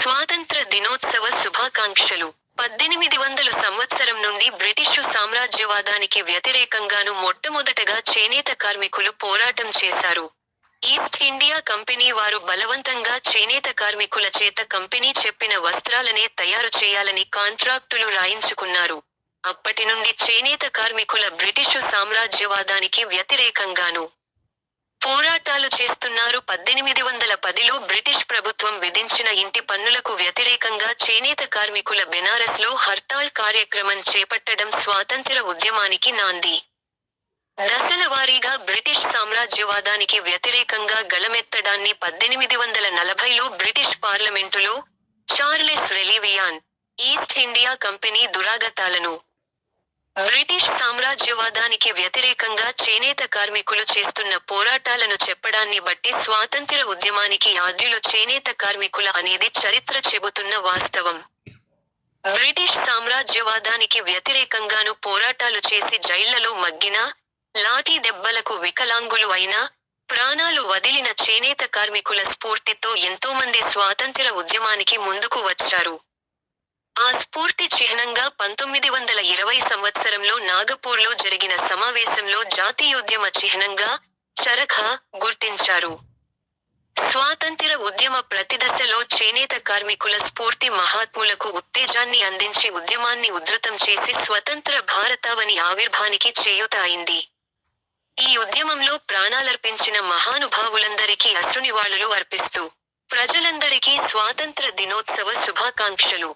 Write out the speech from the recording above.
స్వాతంత్ర దినోత్సవ శుభాకాంక్షలు. పద్దెనిమిది వందల సంవత్సరం నుండి బ్రిటిషు సామ్రాజ్యవాదానికి వ్యతిరేకంగాను మొట్టమొదటగా చేనేత కార్మికులు పోరాటం చేశారు. ఈస్ట్ ఇండియా కంపెనీ వారు బలవంతంగా చేనేత కార్మికుల చేత కంపెనీ చెప్పిన వస్త్రాలనే తయారు చేయాలని కాంట్రాక్టులు రాయించుకున్నారు. అప్పటి నుండి చేనేత కార్మికుల బ్రిటిషు సామ్రాజ్యవాదానికి వ్యతిరేకంగాను పోరాటాలు చేస్తున్నారు. పద్దెనిమిది వందల పదిలో బ్రిటిష్ ప్రభుత్వం విధించిన ఇంటి పన్నులకు వ్యతిరేకంగా చేనేత కార్మికుల బెనారస్లో హర్తాళ్ కార్యక్రమం చేపట్టడం స్వాతంత్ర ఉద్యమానికి నాంది. దశల వారీగా బ్రిటిష్ సామ్రాజ్యవాదానికి వ్యతిరేకంగా గళమెత్తడాన్ని పద్దెనిమిది వందల నలభైలో బ్రిటిష్ పార్లమెంటులో Charles Trevelyan East India Company దురాగతాలను British సామ్రాజ్యవాదానికి వ్యతిరేకంగా చేనేత కార్మికులు చేస్తున్న పోరాటాలను చెప్పడాన్ని బట్టి స్వాతంత్ర్య ఉద్యమానికి ఆద్యులు చేనేత కార్మికుల అనేది చరిత్ర చెబుతున్న వాస్తవం. బ్రిటిష్ సామ్రాజ్యవాదానికి వ్యతిరేకంగాను పోరాటాలు చేసి జైళ్ళలో మగ్గినా లాఠీ దెబ్బలకు వికలాంగులు అయినా ప్రాణాలు వదిలిన చేనేత కార్మికుల స్ఫూర్తితో ఎంతోమంది స్వాతంత్ర్య ఉద్యమానికి ముందుకు వచ్చారు. ఆ స్ఫూర్తి చిహ్నంగా పంతొమ్మిది వందల ఇరవై సంవత్సరంలో నాగపూర్లో జరిగిన సమావేశంలో జాతీయోద్యమ చిహ్నంగా చరఖా గుర్తించారు. స్వాతంత్ర ఉద్యమ ప్రతిదశలో చేనేత కార్మికుల స్ఫూర్తి మహాత్ములకు ఉత్తేజాన్ని అందించి ఉద్యమాన్ని ఉధృతం చేసి స్వతంత్ర భారతావని ఆవిర్భానికి చేయూత అయింది. ఈ ఉద్యమంలో ప్రాణాలర్పించిన మహానుభావులందరికీ అశ్రునివాళులు అర్పిస్తూ ప్రజలందరికీ స్వాతంత్ర దినోత్సవ శుభాకాంక్షలు.